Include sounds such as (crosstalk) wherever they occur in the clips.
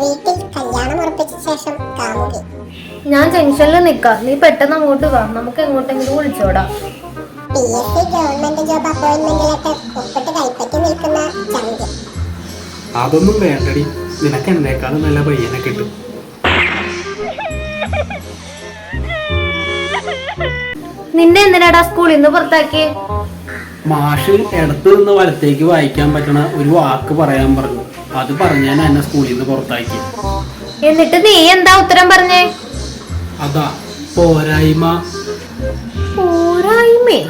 വീട്ടിൽ കല്യാണം ഉറപ്പിച്ച ശേഷം കാമുകി. ഞാൻ ജംഗ്ഷനിൽ നിക്ക. നീ പെട്ടെന്ന് അങ്ങോട്ട് വാ. നമുക്ക് എങ്ങോട്ടെങ്കിലും വിളിച്ചോടാ. P S C government job അപ്പോയിന്റ്മെന്റിലൊക്കെ ഒപ്പിട്ട് കൈപ്പറ്റി നിൽക്കുന്ന ചങ്ക് അതൊന്നും വേണ്ടടി. നിനക്ക് എന്നേക്കാളും നല്ല പയ്യനെ കിട്ടും. നിന്നെ എന്തിനാടാ സ്കൂളിൽ നിന്ന് പുറത്താക്കിയേ? മാഷ് ഇടത്ത് നിന്ന് വലത്തേക്ക് വായിക്കാൻ പറ്റണ ഒരു വാക്ക് പറയാൻ പറഞ്ഞു. അത് പറഞ്ഞാൽ എന്നെ സ്കൂളിൽ നിന്ന് പുറത്താക്കി. എന്നിട്ട് നീ എന്താ ഉത്തരം പറഞ്ഞേ? അതാ പോരായ്മ. പോരായ്മേ?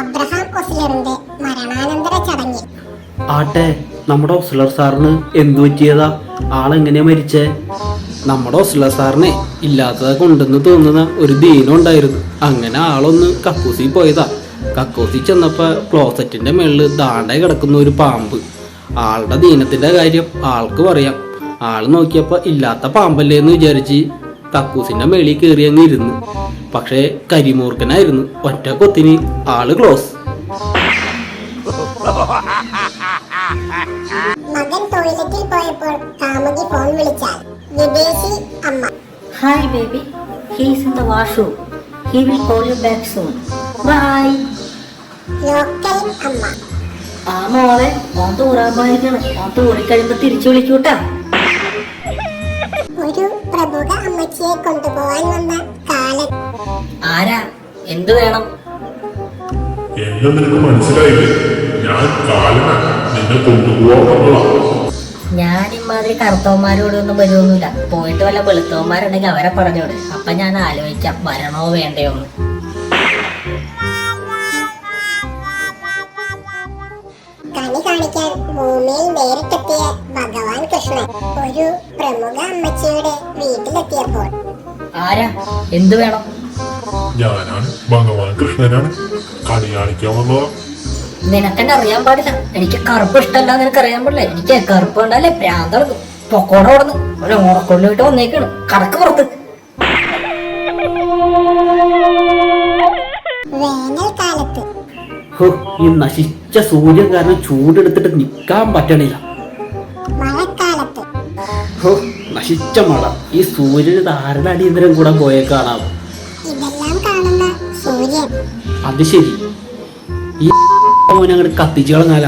അബ്രഹാം ഒസ്ലറിന്റെ മരണാനന്തര ചടങ്ങിൽ ആട്ടെ നമ്മുടെ ഒസ്ലർ സാറിന് എന്തു പറ്റിയതാ? ആളെങ്ങനെയാ മരിച്ചേ? നമ്മുടെ ഒസ്ലർ സാറിനെ ഇല്ലാത്തത് കൊണ്ടെന്ന് തോന്നുന്ന ഒരു ദീനം ഉണ്ടായിരുന്നു. അങ്ങനെ ആളൊന്ന് കക്കൂസി പോയതാ. കക്കൂസി ചെന്നപ്പോൾ ക്ലോസറ്റിന്റെ മേളിൽ ദാണ്ടെ കിടക്കുന്ന ഒരു പാമ്പ്. ആളുടെ ദീനത്തിന്റെ കാര്യം ആൾക്ക് പറയാം. ആൾ നോക്കിയപ്പോൾ ഇല്ലാത്ത പാമ്പല്ലേ എന്ന് വിചാരിച്ച് കക്കൂസിന്റെ മേളിൽ കയറി അങ്ങ് ഇരുന്നു. പക്ഷേ കരിമൂർക്കനായിരുന്നു ഒറ്റ കൊത്തിന് ആൾ ക്ലോസ് മകൻ ടോയ്ലറ്റിൽ പോയപ്പോൾ കാമുകി ഫോൺ വിളിച്ചാൽ വിദേശി അമ്മ. Hi, baby. He's in the washroom. He will call you back soon. Bye. അമ്മ. ആ മോളെ ഓൻ തൂറാൻ പോയിരിക്കണം ഓൻ തൂറിക്കഴിയുമ്പോ തിരിച്ചു വിളിക്കൂട്ടാ. ഒരു പ്രമുഖ അമ്മച്ചിയെ കൊണ്ടുപോകാൻ വന്ന കാലൻ ആരാ? എന്തു വേണം? എന്നെ നിനക്ക് മനസ്സിലായില്ലേ? ഞാൻ കാലന. നിന്നെ കൊണ്ടുപോകാൻ വന്നതാ. ഞാൻ ഇമാതിരി കറുത്തവന്മാരോട് ഒന്നും വരുമൊന്നുമില്ല പോയിട്ട് വല്ല വെളുത്തവന്മാരുണ്ടെങ്കിൽ അവരെ പറഞ്ഞോട്. അപ്പൊ ഞാൻ ആലോചിക്കാം വരണോ വേണ്ടയോ എന്ന്. കണി കാണിക്കാൻ ഭൂമിയിൽ നേരിട്ടെത്തിയ ഭഗവാൻ കൃഷ്ണൻ ഒരു പ്രമുഖ അമ്മച്ചിയുടെ വീട്ടിലെത്തിയപ്പോൾ. ആരാ? എന്തു വേണം? ഞാനാണ് ഭഗവാൻ കൃഷ്ണനാണ്. കണി കാണിക്കാൻ വന്നതാ നിനക്കെന്നെ അറിയാൻ പാടില്ല. എനിക്ക് കറുപ്പ് ഇഷ്ടമല്ല നിനക്ക് അറിയാൻ പാടില്ല. എനിക്ക് കറുപ്പ് കണ്ടാലേ പ്രാന്തളക്കും പൊക്കോടെ ഓടുന്നു ഒരു ഓടക്കൊള്ളിട്ട് വന്നേക്കാണ്. കടക്ക് പുറത്ത്. വേനൽക്കാലത്ത്. ഈ നശിച്ച സൂര്യൻ കാരണം ചൂടെടുത്തിട്ട് നിക്കാൻ പറ്റണില്ല. മഴക്കാലത്ത്. ഹോ, നശിച്ച മഴ. ഈ സൂര്യന് ധാരണ അടിയന്തരം കൂടെ പോയേ കാണാം ഇതെല്ലാം കാണുന്ന സൂര്യൻ. അത് ശരി. ഈ മോനെ അങ്ങോട്ട് കത്തിച്ചു കളഞ്ഞാല.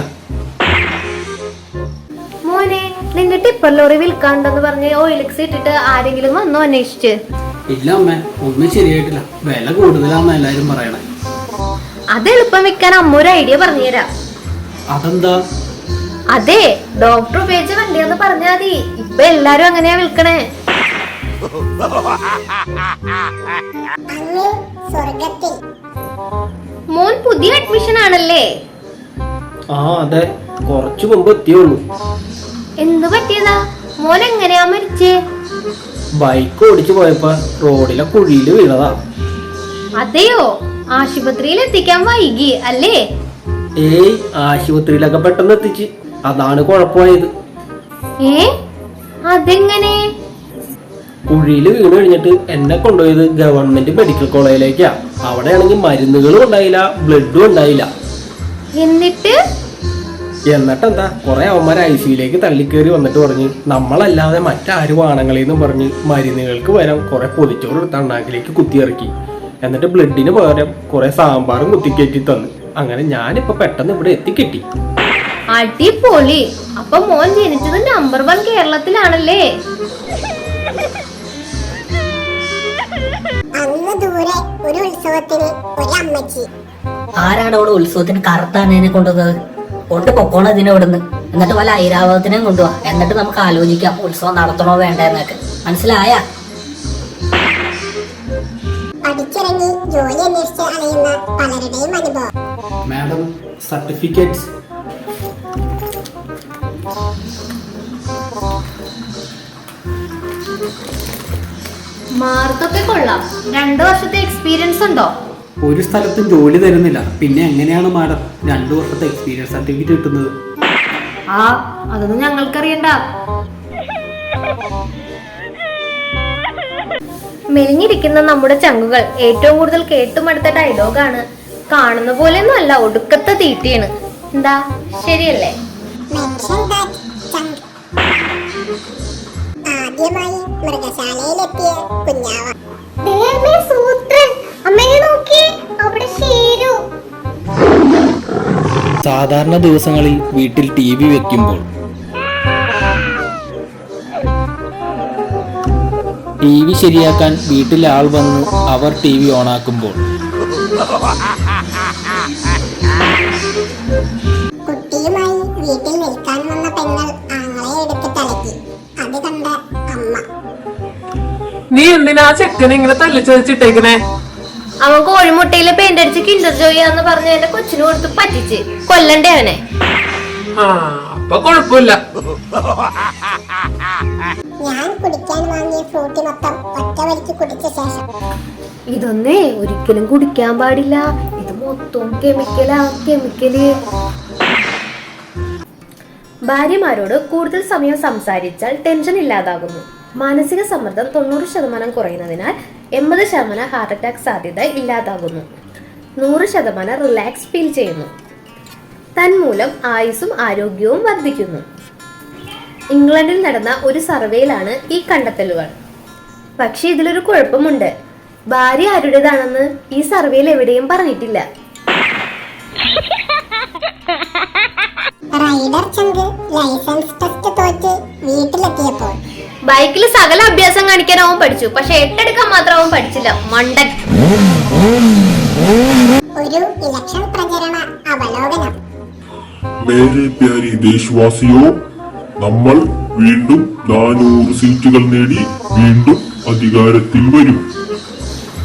മോനെ നിന്റെ ടിപ്പർ ലോറി വിൽക്കാണ്ടെന്ന് പറഞ്ഞ് ഓയിലിക്സ് ഇട്ടിട്ട് ആരെങ്കിലും വന്നോ അന്വേഷിച്ച്? ഇല്ല അമ്മ ഒന്നും ശരിയായിട്ടില്ല. വില കൂടുതലാന്ന് എല്ലാരും പറയണേ. അത് എളുപ്പം വെക്കാൻ അമ്മ ഒരു ഐഡിയ പറഞ്ഞുതരാം. അതെന്താ? അതെ ഡോക്ടർ ഉപയോഗിച്ച വണ്ടിയെന്ന് പറഞ്ഞാ മതി. ഇപ്പൊ എല്ലാരും അങ്ങനെയാ വിൽക്കണേ. മോൻ പുതിയ അഡ്മിഷൻ ആണല്ലേ? ആ അതെ. കുറച്ചു മുമ്പ് എത്തിയുള്ളൂ എന്ത് പറ്റിയതാ? മോൻ എങ്ങനെയാ മരിച്ചേ? ബൈക്ക് ഓടിച്ചു പോയപ്പോ റോഡിലെ കുഴിയിൽ വീണതാ. അതെയോ? ആശുപത്രിയിൽ എത്തിക്കാൻ വൈകി അല്ലേ? ഏയ് ആശുപത്രിയിലൊക്കെ പെട്ടെന്ന് എത്തിച്ച്. അതാണ് കുഴപ്പമായത്. ഏ? അതെങ്ങനെ? കുഴിയിൽ വീണ് കഴിഞ്ഞിട്ട് എന്നെ കൊണ്ടുപോയത് ഗവൺമെന്റ് മെഡിക്കൽ കോളേജിലേക്കാ. അവിടെയാണെങ്കിൽ മരുന്നുകളും ഉണ്ടായില്ല ബ്ലഡും ഉണ്ടായില്ല. എന്നിട്ട്? എന്നിട്ടെന്താ? കുറെ അവന്മാർ ഐ സിയിലേക്ക് തള്ളിക്കേറി വന്നിട്ട് പറഞ്ഞ് നമ്മളല്ലാതെ മറ്റാരും ആണുങ്ങളെന്നും പറഞ്ഞ് മരുന്നുകൾക്ക് പകരം കുറെ പൊതിച്ചോറ് എടുത്ത് അണ്ണാക്കിലേക്ക് കുത്തിയിറക്കി. എന്നിട്ട് ബ്ലഡിന് പകരം കുറെ സാമ്പാറും കുത്തിക്കയറ്റി തന്നു. അങ്ങനെ ഞാനിപ്പോ പെട്ടെന്ന് ഇവിടെ എത്തിക്കെട്ടി. അടിപൊളി. അപ്പൊ മോൻ ജനിച്ചത് നമ്പർ വൺ കേരളത്തിലാണല്ലേ? അങ്ങ് ദൂരെ ഒരു ഉത്സവത്തിന് ഒരു അമ്മച്ചി. ആരാണ് അവിടെ ഉത്സവത്തിന് കറുത്താനേനെ കൊണ്ടുവന്നത് കൊണ്ട് പൊക്കോണം ഇതിനെ ഇവിടുന്ന്. എന്നിട്ട് വല്ല ഐരാവതത്തിനും കൊണ്ടുപോവാ എന്നിട്ട് നമുക്ക് ആലോചിക്കാം ഉത്സവം നടത്തണോ വേണ്ട എന്നൊക്കെ മനസ്സിലായ? പഠിച്ചിറങ്ങി ജോലി അന്വേഷിച്ച് അലയുന്ന പലരുടെയും അനുഭവം. മാഡം സർട്ടിഫിക്കറ്റ്സ് മാർക്കൊക്കെ കൊള്ളാം. രണ്ടു വർഷത്തെ എക്സ്പീരിയൻസ് ഉണ്ടോ? ഒരു സ്ഥലത്തും ജോലി തരുന്നില്ല. പിന്നെ എങ്ങനെയാണ് മാഡം രണ്ടു വർഷത്തെ എക്സ്പീരിയൻസ് സർട്ടിഫിക്കറ്റ് കിട്ടുന്നത്? ആ അതൊന്നും ഞങ്ങൾക്കറിയണ്ട. മെലിഞ്ഞിരിക്കുന്ന നമ്മുടെ ചങ്ങുകൾ ഏറ്റവും കൂടുതൽ കേട്ടുമടുത്ത ഡയലോഗാണ് കാണുന്ന പോലെയൊന്നും അല്ല ഒടുക്കത്തെ തീറ്റിയാണ്. എന്താ? ശരിയല്ലേ? ആദ്യമായി മൃഗശാലയിലെത്തിയ കുഞ്ഞാവ. സാധാരണ ദിവസങ്ങളിൽ വീട്ടിൽ ടി വി വെക്കുമ്പോൾ ടി വി ശരിയാക്കാൻ വീട്ടിലെ ആൾ വന്ന് അവർ ടി വി ഓണാക്കുമ്പോൾ കുട്ടിയുമായി വീട്ടിൽ നിൽക്കാൻ വന്ന പെങ്ങൾ ആങ്ങളെ എടുത്ത് തലക്കി അത് കണ്ട അമ്മ. നീ എന്തിനാ ചെക്കനെ ഇങ്ങനെ തല്ലിച്ചതച്ചിട്ടേക്കണേ അവൻ കോഴിമുട്ടയിൽ പെയിന്റ് അടിച്ച് കിൻഡർ ജോയിന്ന് പറഞ്ഞ് എന്റെ കൊച്ചിന് കൊടുത്ത് പറ്റിച്ച്. കൊല്ലണ്ടേ അവനെ. അപ്പൊ ഞാൻ കുടിക്കാൻ വാങ്ങിയ ഫ്രൂട്ടി മൊത്തം ഒറ്റ വലിക്ക് കുടിച്ച ശേഷം. ഇതൊന്നേ ഒരിക്കലും കുടിക്കാൻ പാടില്ല. ഇത് മൊത്തം കെമിക്കലാ കെമിക്കൽ ഭാര്യമാരോട് കൂടുതൽ സമയം സംസാരിച്ചാൽ ടെൻഷൻ ഇല്ലാതാകുന്നു. മാനസിക സമ്മർദ്ദം തൊണ്ണൂറ് ശതമാനം കുറയുന്നതിനാൽ എൺപത് ശതമാനം ഹാർട്ട് അറ്റാക്ക് സാധ്യത ഇല്ലാതാകുന്നു. നൂറ് ശതമാനം റിലാക്സ് ഫീൽ ചെയ്യുന്നു. തന്മൂലം ആയുസ്സും ആരോഗ്യവും വർദ്ധിക്കുന്നു. ഇംഗ്ലണ്ടിൽ നടന്ന ഒരു സർവേയിലാണ് ഈ കണ്ടെത്തലുകൾ. പക്ഷെ ഇതിലൊരു കുഴപ്പമുണ്ട്. ഭാര്യ ആരുടേതാണെന്ന് ഈ സർവേയിൽ എവിടെയും പറഞ്ഞിട്ടില്ല. (laughs) കാണിക്കാൻ അവൻ പഠിച്ചു. പക്ഷെ എട്ടെടുക്കാൻ മാത്രം അവൻ പഠിച്ചില്ല. മണ്ടൻ. ഒരു ഇലക്ഷൻ പ്രചരണ അവലോകനം. മേരെ പ്യാരി ദേശവാസിയോ നമ്മൾ വീണ്ടും നാനൂറ് സീറ്റുകൾ നേടി വീണ്ടും അധികാരത്തിൽ വരും.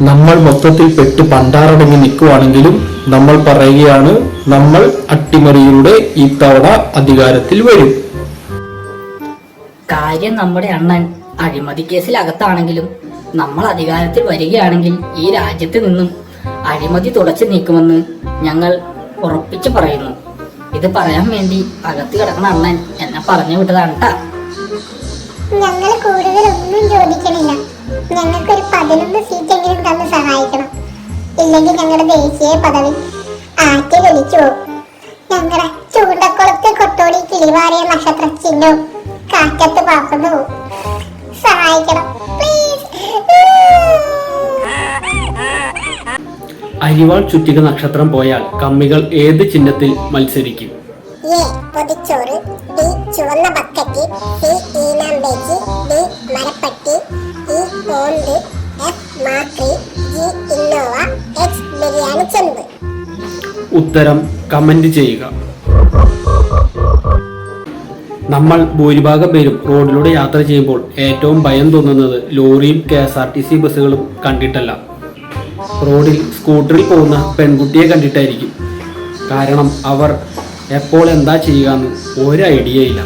നമ്മൾ മൊത്തത്തിൽ പെട്ട് പണ്ടാറടങ്ങി നിൽക്കുവാണെങ്കിലും നമ്മൾ പറയുകയാണ് നമ്മൾ അട്ടിമറിയിലൂടെ ഇത്തവണ അധികാരത്തിൽ വരും. കാര്യം നമ്മുടെ അണ്ണൻ. അഴിമതി കേസിൽ അകത്താണെങ്കിലും നമ്മൾ അധികാരത്തിൽ വരികയാണെങ്കിൽ ഈ രാജ്യത്ത് നിന്നും അഴിമതി തുടച്ചു നീക്കുമെന്ന് ഞങ്ങൾ ഉറപ്പിച്ചു പറയുന്നു. ഇത് പറയാൻ വേണ്ടി അകത്ത് കിടക്കുന്ന അണ്ണൻ എന്നെ പറഞ്ഞു വിട്ടതാണ് കേട്ടാ ഞങ്ങൾ കൂടുതലൊന്നും ചോദിക്കണില്ല. ഞങ്ങൾക്കൊരു പതിനൊന്ന് സീറ്റെങ്കിലും തന്ന് സഹായിക്കണം. ഇല്ലെങ്കിൽ ഞങ്ങളുടെ ദേശീയ പദവി ആറ്റി വലിച്ചു പോകും. ഞങ്ങളുടെ ചൂണ്ടക്കുളത്തെ കൊട്ടോടി കിളിവാറിയ നക്ഷത്ര ചിഹ്നവും കാറ്റത്ത് പറന്നു പോകും. പ്ലീസ് അരിവാൾ ചുറ്റിക നക്ഷത്രം പോയാൽ കമ്മികൾ ഏത് ചിഹ്നത്തിൽ മത്സരിക്കും? എ പൊതിച്ചോറ് ബി ചുവന്ന ബക്കറ്റ് സി ഈനാമ്പേച്ചി ഡി മരപ്പട്ടി ഇ ഓന്ത് എഫ് മാക്രി ജി ഇന്നോവ എച്ച് ബിരിയാണി ചെമ്പ്. ഉത്തരം കമന്റ് ചെയ്യുക. നമ്മൾ ഭൂരിഭാഗം പേരും റോഡിലൂടെ യാത്ര ചെയ്യുമ്പോൾ ഏറ്റവും ഭയം തോന്നുന്നത് ലോറിയും K S R T C ബസ്സുകളും കണ്ടിട്ടല്ല. റോഡിൽ സ്കൂട്ടറിൽ പോകുന്ന പെൺകുട്ടിയെ കണ്ടിട്ടായിരിക്കും. കാരണം അവർ എപ്പോൾ എന്താ ചെയ്യുക എന്ന് ഒരു ഐഡിയ ഇല്ല.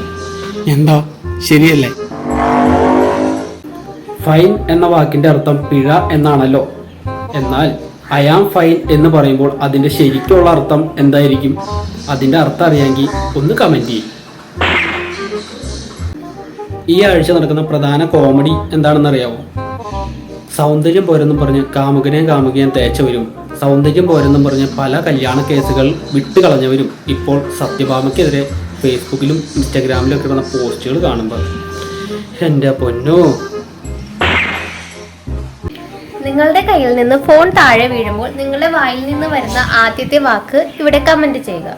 എന്താ? ശരിയല്ലേ? ഫൈൻ എന്ന വാക്കിന്റെ അർത്ഥം പിഴ എന്നാണല്ലോ. എന്നാൽ ഐ ആം ഫൈൻ എന്ന് പറയുമ്പോൾ അതിന്റെ ശരിക്കുള്ള അർത്ഥം എന്തായിരിക്കും? അതിന്റെ അർത്ഥം അറിയാമെങ്കിൽ ഒന്ന് കമന്റ് ചെയ്യും. ഈ ആഴ്ച നടക്കുന്ന പ്രധാന കോമഡി എന്താണെന്ന് അറിയാമോ സൗന്ദര്യം പോരെന്നും പറഞ്ഞ് കാമുകനെയും കാമുകയും തേച്ചവരും സൗന്ദര്യം പോരെന്നും പറഞ്ഞ് പല കല്യാണ കേസുകൾ വിട്ടുകളഞ്ഞവരും ഇപ്പോൾ സത്യഭാമയ്ക്കെതിരെ ഫേസ്ബുക്കിലും ഇൻസ്റ്റാഗ്രാമിലും വന്ന പോസ്റ്റുകൾ കാണുമ്പോൾ എന്റെ പൊന്നോ. നിങ്ങളുടെ കയ്യിൽ നിന്ന് ഫോൺ താഴെ വീഴുമ്പോൾ നിങ്ങളുടെ വായിൽ നിന്ന് വരുന്ന ആദ്യത്തെ വാക്ക് ഇവിടെ കമന്റ് ചെയ്യുക.